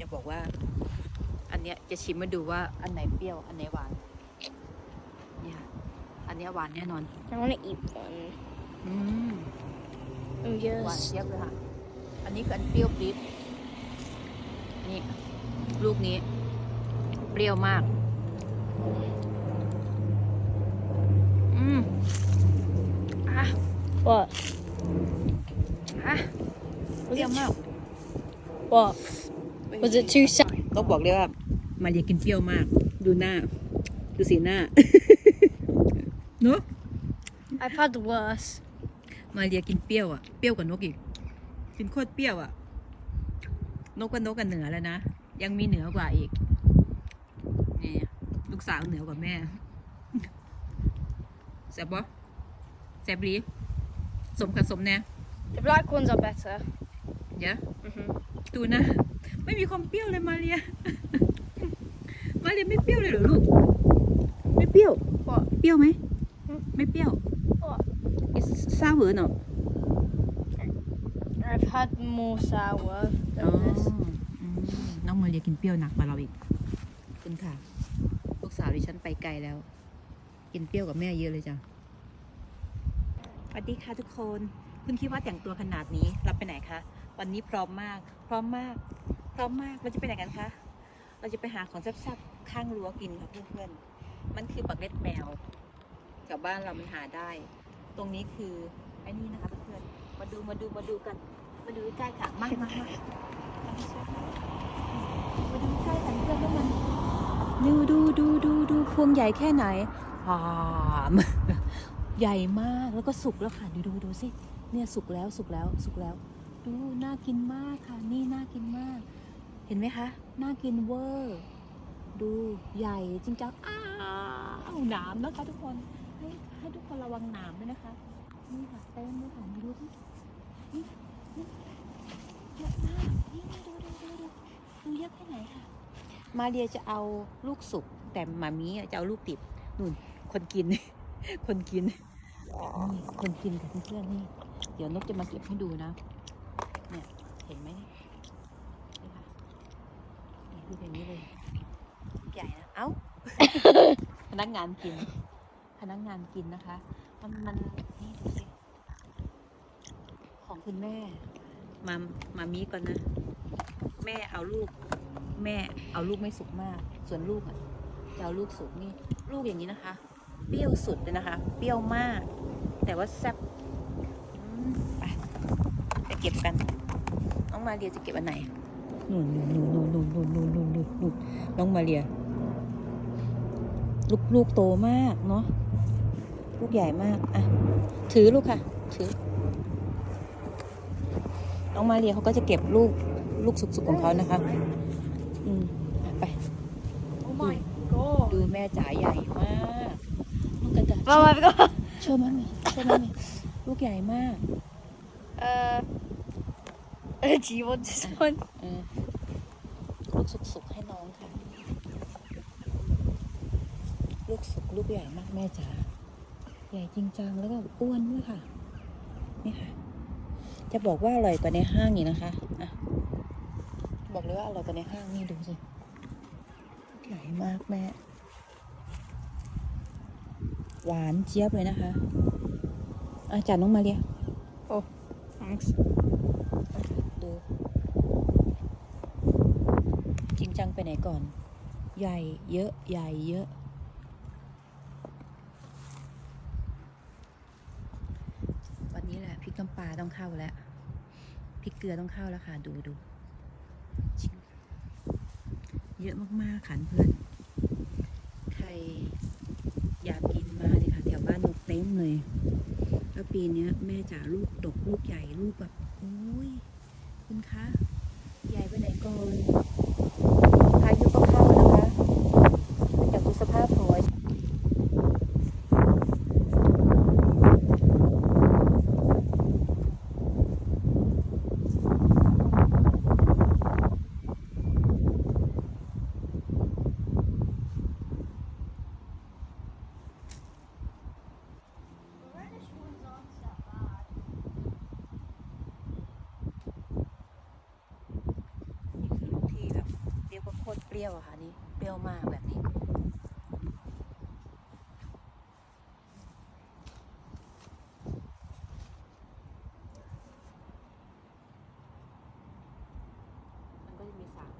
จะบอกว่า อันเนี้ยจะชิมมาดูว่าอันไหนเปรี้ยว อันไหนหวาน เนี่ย อันเนี้ยหวานแน่นอน I want to eat one. อืม I'm หวาน just. เจี๊ยบเลยค่ะ อันนี้คืออันเปรี้ยวปรี๊ดนี่ ลูกนี้ เปรี้ยวมาก อืมอะ What? อะ เปรี้ยวมาก What? Was it too sour? ก็บอกเลยว่า มาเรียกินเปรี้ยวมาก ดูหน้า ดูสีหน้า เนอะ I've had worse. มาเรียกินเปรี้ยวอะ เปรี้ยวกว่านกอีก กินโคตรเปรี้ยวอะ นกกับนกกันเหนือแล้วนะ ยังมีเหนือกว่าอีก นี่ ลูกสาวเหนือกว่าแม่ แซ่บปะแซ่บรีสมกับสมแน่ The black ones are better. เดี๋ยว hmm ดูนะ ไม่มีความเปรี้ยวเลยมาเรีย มาเรียไม่เปรี้ยวเลยเหรอลูก ไม่เปรี้ยว What? เปรี้ยวไหมอืมไม่เปรี้ยว What? It's sour เนอะ I've had more sour อ๋อ than this. อืมน้องมาเรียกินเปรี้ยวหนักกว่าเราอีกขอบคุณค่ะ ลูกสาวดิฉันไปไกลแล้ว กินเปรี้ยวกับแม่เยอะเลยจ้ะสวัสดีค่ะทุกคน คุณคิดว่าแต่งตัวขนาดนี้ เราไป คะ วันนี้พร้อมมาก พร้อมมาก พร้อมมากเราจะไปไหนกันคะเราจะไปหาของแซ่บๆข้างรั้วกินค่ะเพื่อนๆมันคือปักเล็ดแมวแถวบ้านเรามันหาได้ ตรงนี้คือไอ้นี่นะคะเพื่อนๆมาดูมาดูมาดูกัน มาดูใกล้ๆค่ะมากมากมากมาดูใกล้กันเพื่อนว่ามันดูดูดูดูดูพวงใหญ่แค่ไหนหามใหญ่มากแล้วก็สุกแล้วค่ะดูดูดูสิเนี่ยสุกแล้วสุกแล้วสุกแล้ว ดูน่ากินมากค่ะ นี่น่ากินมาก เห็นไหมคะ น่ากินเวอร์ ดูใหญ่จริงจังอ้าวหนามนะคะทุกคน ให้ให้ทุกคนระวังหนามด้วยนะคะ นี่ค่ะเต็มเลยค่ะมาดูสินี่นี่เยอะมากนี่ดูดูดูดูดูเยอะแค่ไหนค่ะ มาเรียจะเอาลูกสุก แต่มามีอะจะเอาลูกดิบนู่นคนกิน คนกินนี่คนกินกับเพื่อนๆนี่ เดี๋ยวนกจะมาเก็บให้ดูนะ เนี่ยเห็นไหมนี่ค่ะนี่คืออย่างนี้เลยใหญ่นะเอ้า พนักงานกิน พนักงานกินนะคะ มันมันนี่ดูสิของคุณแม่มามามีก่อนนะ แม่เอาลูก แม่เอาลูกไม่สุกมาก ส่วนลูกอะจะเอาลูกสุกนี่ ลูกอย่างนี้นะคะ เปรี้ยวสุดเลยนะคะ เปรี้ยวมาก แต่ว่าแซ่บอืมไปไปเก็บกันน้อง มาเรียจะเก็บอันไหนนู่นนู่นนู่นนู่นนู่นนู่นนู่นนู่นนู่นน้องมาเรียลูกลูกโตมากเนาะลูกใหญ่มากอะถือลูกค่ะ ถือ น้องมาเรียเขาก็จะเก็บลูกลูกสุกๆของเขานะคะอืมอะไป ดูแม่จ๋าใหญ่มากลูกกระดาษ Oh, I've got. โชว์มันโชว์มันลูกใหญ่มาก เออ Uh. Do you want this one? เออลูกสุกๆให้น้องค่ะ ลูกสุกลูกใหญ่มากแม่จ๋า ใหญ่จริงจังแล้วก็อ้วนด้วยค่ะ นี่ค่ะ จะบอกว่าอร่อยกว่าในห้างนี่นะคะอะบอกเลยว่าอร่อยกว่าในห้างนี่ดูสิลูกใหญ่มากแม่ หวานเจี๊ยบเลยนะคะอาจารย์น้องมาเรีย Thanks. ดู จังไปไหนก่อน ใหญ่เยอะใหญ่เยอะ วันนี้แหละพริกน้ำปลาต้องเข้าแล้วพริกเกลือต้องเข้าแล้วค่ะ ดูดูเยอะมากๆค่ะเพื่อน ใครอยากกินมาเลยค่ะ แถวบ้านนกเต็มเลยแล้วปีนี้แม่จ๋าลูกดกลูกใหญ่ลูกแบบโอ้ยคุณคะใหญ่ไปไหนก่อน ปรี้ยวอะค่ะนี่เปรี้ยวมากแบบนี้ มันก็จะมีสาม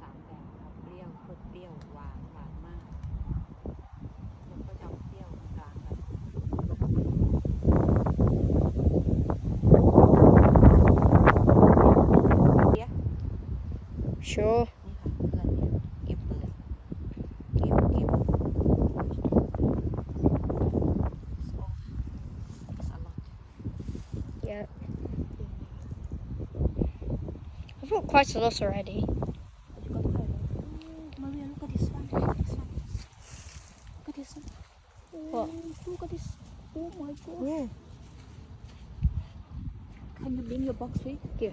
สามแบบครับเปรี้ยวโคตรเปรี้ยวหวานหวานมากแล้วก็จะเอาเปรี้ยวกลางกันเดี๋ยว Sure. quite a lot already. What? Look at this. Oh my gosh. Can you bring your box please? Here.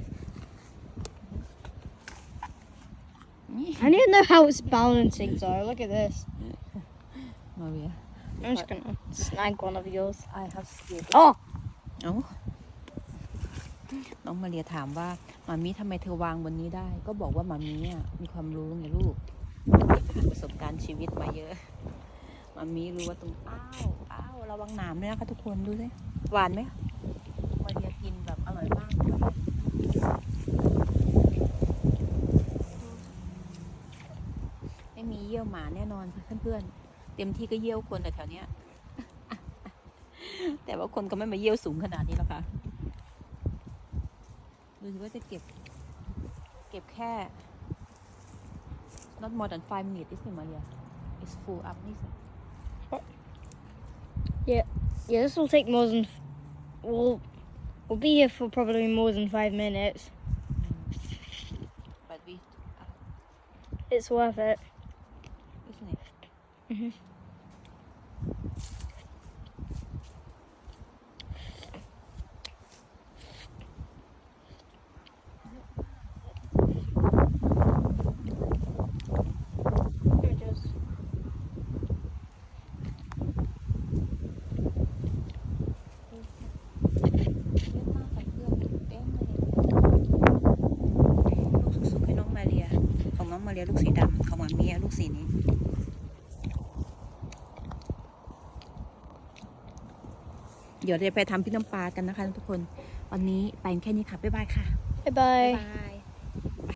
I need to know how it's balancing though. Look at this. Oh yeah. I'm just gonna snag one of yours. I have scared. Oh! Oh? น้องมาเรียถามว่ามามีทำไมเธอวางบนนี้ได้ ก็บอกว่ามามีอะมีความรู้ไงลูกผ่านประสบการณ์ชีวิตมาเยอะมามีรู้ว่าตรงอ้าวอ้าวระวังหนามด้วยนะคะทุกคนดูสิหวานไหมมาเรียกินแบบอร่อยมากเลยไม่มีเยี่ยวหมาแน่นอนค่ะเพื่อนๆเต็มที่ก็เยี่ยวคนแต่แถวๆเนี้ยแต่ว่าคนก็ไม่มาเยี่ยวสูงขนาดนี้แล้วค่ะ ดูสิว่าจะเก็บ เก็บแค่ not more than five minutes isn't it Maria it's full up นี่สิ Yeah, this will take more than. We'll, we'll be here for probably more than five minutes. but we It's worth it. isn't it Mhm. Here เรียลูกสีดำของหมามีอะลูกสีนี้เดี๋ยวเราจะไปทำพี่น้ำปลากันนะคะทุกคน วันนี้ไปแค่นี้ค่ะ บ๊ายบายค่ะ Bye bye. บ๊ายบาย